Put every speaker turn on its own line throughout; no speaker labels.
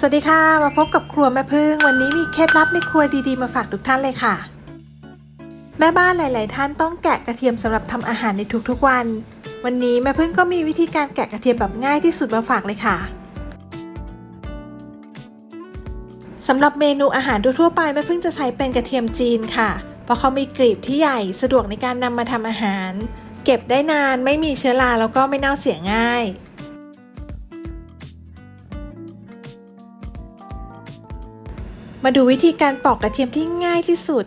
สวัสดีค่ะ มาพบกับครัวแม่พึ่ง วันนี้มีเคล็ดลับในครัวดีๆ มาฝากทุกท่านเลยค่ะ แม่บ้านหลาย ๆ ท่านต้องแกะกระเทียมสำหรับทำอาหารในทุกๆวัน วันนี้แม่พึ่งก็มีวิธีการแกะกระเทียมแบบง่ายที่สุดมาฝากเลยค่ะสำหรับเมนูอาหารทั่วไปแม่พึ่งจะใช้เป็นกระเทียมจีนค่ะ เพราะเขามีกลีบที่ใหญ่สะดวกในการนำมาทำอาหาร เก็บได้นานไม่มีเชื้อราแล้วก็ไม่เน่าเสียง่าย มาดูวิธีการปอกกระเทียมที่ง่ายที่สุด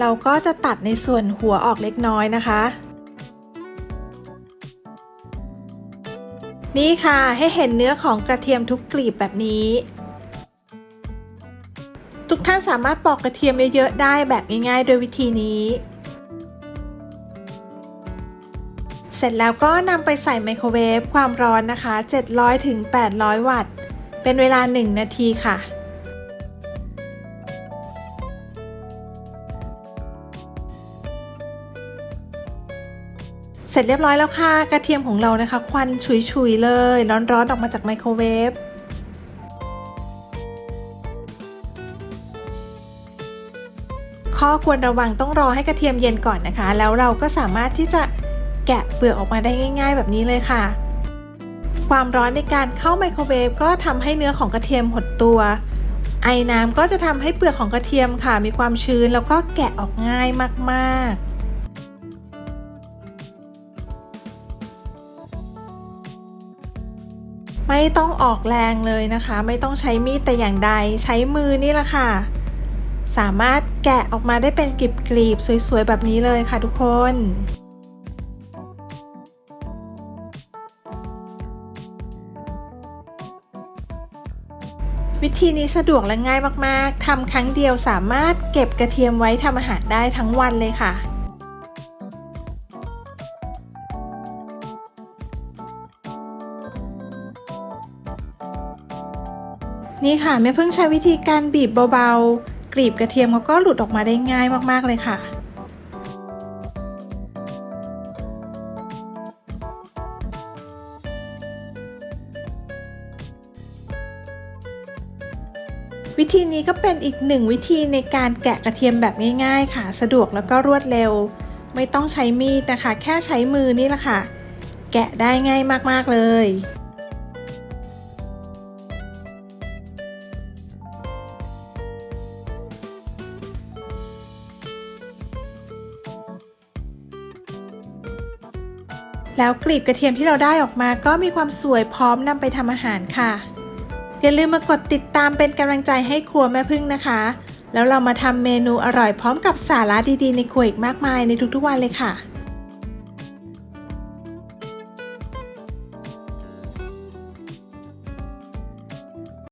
เราก็จะตัดในส่วนหัวออกเล็กน้อยนะคะ นี่ค่ะให้เห็นเนื้อของกระเทียมทุกกลีบแบบนี้ ทุกท่านสามารถปอกกระเทียมเยอะๆได้แบบง่ายๆโดยวิธีนี้ เสร็จแล้วก็นำไปใส่ไมโครเวฟความร้อนนะคะ 700-800 วัตต์ เป็นเวลา 1 นาทีค่ะ สร็จเรียบร้อยแล้วค่ะ กระเทียมของเรานะคะ ควันฉุยๆเลย ร้อนๆออกมาจากไมโครเวฟข้อควรระวังต้องรอให้กระเทียมเย็นก่อนนะคะ แล้วเราก็สามารถที่จะแกะเปลือกออกมาได้ง่าย ๆ แบบนี้เลยค่ะ ความร้อนในการเข้าไมโครเวฟก็ทำให้เนื้อของกระเทียมหดตัว ไอ้น้ำก็จะทำให้เปลือกของกระเทียมค่ะ มีความชื้นแล้วก็แกะออกง่ายมากๆ ไม่ต้องออกแรงเลยนะคะ ไม่ต้องใช้มีดแต่อย่างใดใช้มือนี่แหละค่ะ สามารถแกะออกมาได้เป็นกลีบๆสวยๆ แบบนี้เลยค่ะทุกคน วิธีนี้สะดวกและง่ายมากๆทำครั้งเดียวสามารถเก็บกระเทียมไว้ทำอาหารได้ทั้งวันเลยค่ะ นี่ค่ะแม่เพิ่งใช้วิธีการบีบเบาๆกลีบกระเทียมเขาก็หลุดออกมาได้ง่ายมากๆเลยค่ะ วิธีนี้ก็เป็นอีกหนึ่งวิธีในการแกะกระเทียมแบบง่าย ๆ ค่ะ สะดวกแล้วก็รวดเร็ว ไม่ต้องใช้มีดนะคะ แค่ใช้มือนี่แหละค่ะ แกะได้ง่ายมากๆเลย แล้วกลีบกระเทียมที่เราได้ออกมาก็มีความสวยพร้อมนำไปทำอาหารค่ะ อย่าลืมมากดติดตามเป็นกำลังใจให้ครัวแม่พึ่งนะคะ แล้วเรามาทำเมนูอร่อยพร้อมกับสาระดีๆ ในครัวอีกมากมายในทุกๆวันเลยค่ะ